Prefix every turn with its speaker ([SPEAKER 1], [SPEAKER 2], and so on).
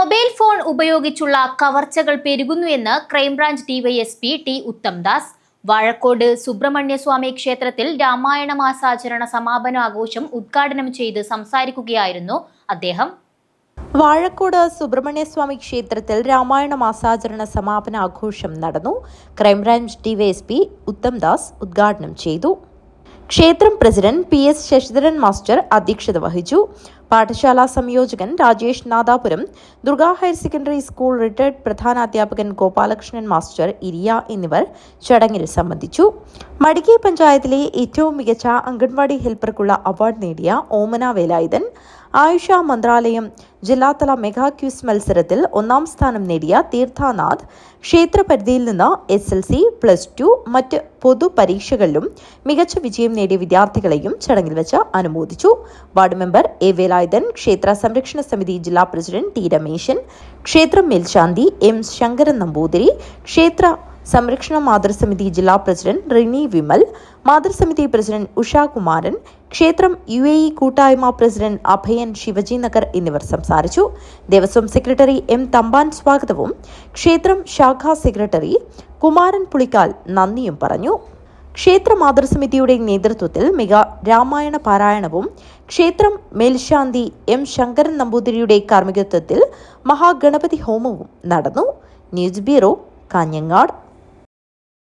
[SPEAKER 1] Mobile phone ഉപയോഗിച്ചുള്ള കവർച്ചകൾ പെരുകുന്നുവെന്ന് crime branch DYSP T Uthamdas. Vazhakode Subrahmanyaswamy ക്ഷേത്രത്തിൽ രാമായണ മാസാചരണ സമാപന ആഘോഷം ഉദ്ഘാടനം ചെയ്ത് സംസാരിക്കുകയായിരുന്നു അദ്ദേഹം.
[SPEAKER 2] വാഴക്കോട് സുബ്രഹ്മണ്യസ്വാമി ക്ഷേത്രത്തിൽ രാമായണ മാസാചരണ സമാപന ആഘോഷം നടന്നു. ക്രൈംബ്രാഞ്ച് ഡിവൈഎസ്പി ഉത്തംദാസ് ഉദ്ഘാടനം ചെയ്തു. ക്ഷേത്രം president P S Sasidharan master അധ്യക്ഷത വഹിച്ചു. പാഠശാല സംയോജകൻ Rajesh Nadapuram Durga higher secondary school retired പ്രധാനാധ്യാപകൻ Gopalakrishnan master Iriya എന്നിവർ ചടങ്ങിൽ സംബന്ധിച്ചു. മടിക്കൈ പഞ്ചായത്തിലെ ഏറ്റവും മികച്ച അംഗൻവാടി ഹെൽപ്പർക്കുള്ള അവാർഡ് നേടിയ ഓമന വേലായുധൻ ആയുഷ മന്ത്രാലയം ജില്ലാതല മെഗാ ക്യൂസ് മത്സരത്തിൽ ഒന്നാം സ്ഥാനം നേടിയ തീർത്ഥാനാഥ് ക്ഷേത്രപരിധിയിൽ നിന്ന് S L C plus two മറ്റ് പൊതുപരീക്ഷകളിലും മികച്ച വിജയം നേടിയ വിദ്യാർത്ഥികളെയും ചടങ്ങിൽ വെച്ച് അനുമോദിച്ചു. വാർഡ് മെമ്പർ എ വേലായുധൻ ക്ഷേത്ര സംരക്ഷണ സമിതി ജില്ലാ പ്രസിഡന്റ് ടി രമേശൻ ക്ഷേത്രം മേൽശാന്തി എം ശങ്കരൻ നമ്പൂതിരി ക്ഷേത്ര സംരക്ഷണ മാതൃസമിതി ജില്ലാ പ്രസിഡന്റ് റിനി വിമൽ മാതൃസമിതി പ്രസിഡന്റ് ഉഷാകുമാരൻ ക്ഷേത്രം യു എ ഇ കൂട്ടായ്മ പ്രസിഡന്റ് അഭയൻ ശിവജി നഗർ എന്നിവർ സംസാരിച്ചു. ദേവസ്വം സെക്രട്ടറി എം തമ്പാൻ സ്വാഗതവും. ക്ഷേത്രം ശാഖാ സെക്രട്ടറി കുമാരൻ പുളിക്കാൽ നന്ദിയും പറഞ്ഞു. ക്ഷേത്ര മാതൃസമിതിയുടെ നേതൃത്വത്തിൽ മിക രാമായണ പാരായണവും ക്ഷേത്രം മേൽശാന്തി എം ശങ്കരൻ നമ്പൂതിരിയുടെ കാർമ്മികത്വത്തിൽ മഹാഗണപതി ഹോമവും നടന്നു. News bureau Kanhangad.